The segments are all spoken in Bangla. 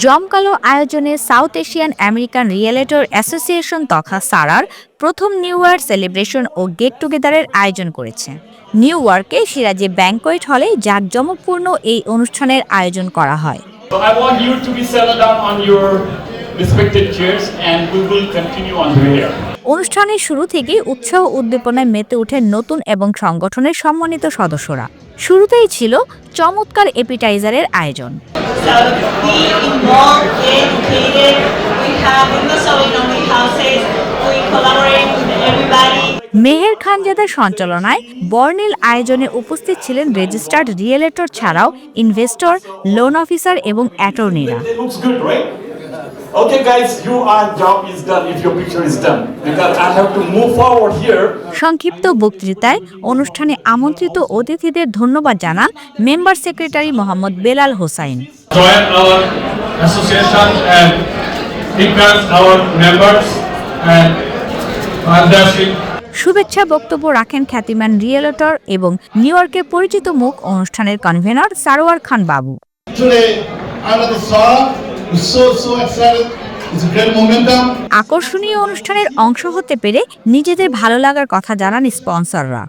জমকালো আয়োজনে South Asian American realtor association তথা সারার প্রথম নিউ ইয়ার সেলিব্রেশন ও গেট টুগেদারের আয়োজন করেছে নিউ ইয়র্কে সিরাজে ব্যাংকোয়েট হলে জাঁকজমকপূর্ণ এই অনুষ্ঠানের আয়োজন করা হয় respected chairs and we will continue on here. অনুষ্ঠানের শুরু থেকেই উৎসাহ উদ্দীপনায় মেতে ওঠেন নতুন এবং সংগঠনের সম্মানিত সদস্যরা শুরুতেই ছিল চমৎকার এপিটাইজারের আয়োজন. মেহের খানজাদার সঞ্চালনায় বর্ণিল আয়োজনে উপস্থিত ছিলেন রেজিস্টার্ড রিয়েলেটর ছাড়াও ইনভেস্টর লোন অফিসার এবং অ্যাটর্নিরা সংক্ষিপ্ত বক্তৃতায় অনুষ্ঠানে আমন্ত্রিত অতিথিদের ধন্যবাদ জানান member secretary Mohammad Belal Hossain. Join our association and encourage our members and leadership শুভেচ্ছা বক্তব্য রাখেন খ্যাতিমান রিয়েলেটর এবং নিউ ইয়র্কের পরিচিত মুখ অনুষ্ঠানের কনভেনর সারোয়ার খান বাবু। আকর্ষণীয় অনুষ্ঠানের অংশ হতে পেরে নিজেদের ভালো লাগার কথা জানান স্পন্সররা।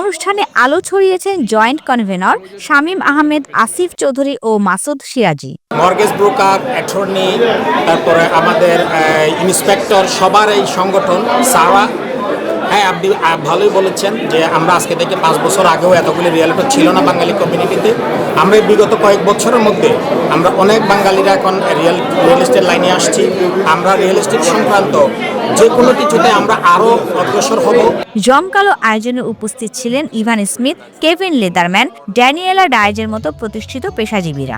অনুষ্ঠানে আলো ছড়িয়েছেন জয়েন্ট কনভেনর শামীম আহমেদ আসিফ চৌধুরী ও Masud Siraji. Mortgage broker attorney তারপরে আমাদের ইন্সপেক্টর সবার এই সংগঠন সারা হ্যাঁ আপনি ভালোই বলেছেন যে আমরা আজকে থেকে পাঁচ বছর আগেও এতগুলি রিয়েলিটি ছিল না বাঙালি কমিউনিটিতে আমরা বিগত কয়েক বছরের মধ্যে আমরা অনেক বাঙালিরা এখন রিয়েল রিয়েল এস্টেট লাইনে আসছি। আমরা রিয়েল এস্টেট সংক্রান্ত যে কোনো কিছুতে আমরা আরও অগ্রসর হব। জমকালো আয়োজনে উপস্থিত ছিলেন Evan Smith Kevin Leatherman Daniela ডায়েজের মতো প্রতিষ্ঠিত পেশাজীবীরা.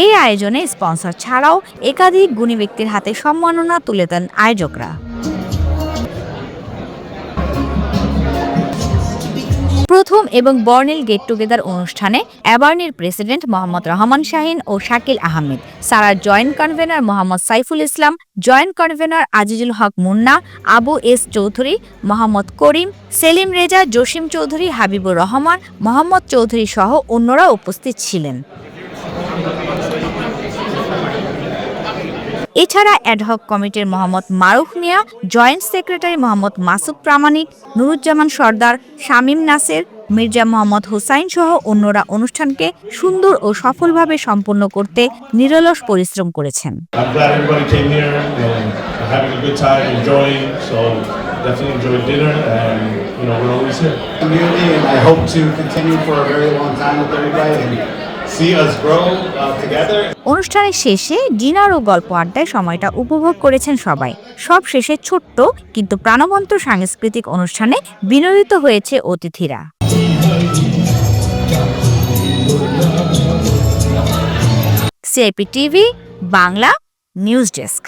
এই আয়োজনে স্পন্সর ছাড়াও একাধিক গুণী ব্যক্তির হাতে সম্মাননা তুলে দেন আয়োজকরা। প্রথম এবং বর্নেল গেট টুগেদার অনুষ্ঠানে অ্যাবার্নির প্রেসিডেন্ট মোহাম্মদ রহমান শাহিন ও শাকিল আহমেদ সারার joint convener Mohammad Saiful Islam, joint convener Azizul Haque Munna, Abu S Chowdhury, Mohammad Karim, Selim Reza, Jasim Chowdhury, Habibur Rahman, Mohammad Chowdhury সহ অন্যরা উপস্থিত ছিলেন। এছাড়া অ্যাডহক কমিটির মোহাম্মদ মারুফ মিয়া জয়েন্ট সেক্রেটারি মোহাম্মদ মাসুদ প্রামাণিক নুরুজ্জামান সর্দার শামীম নাসের মির্জা মোহাম্মদ হুসাইন সহ অন্যরা অনুষ্ঠানকে সুন্দর ও সফলভাবে সম্পন্ন করতে নিরলস পরিশ্রম করেছেন। See us grow uh, together. অনুষ্ঠানের শেষে ডিনার ও গল্প আড্ডায় সময়টা উপভোগ করেছেন সবাই সব শেষে ছোট্ট কিন্তু প্রাণবন্ত সাংস্কৃতিক অনুষ্ঠানে বিনোদিত হয়েছে অতিথিরা CIP TV Bangla news desk.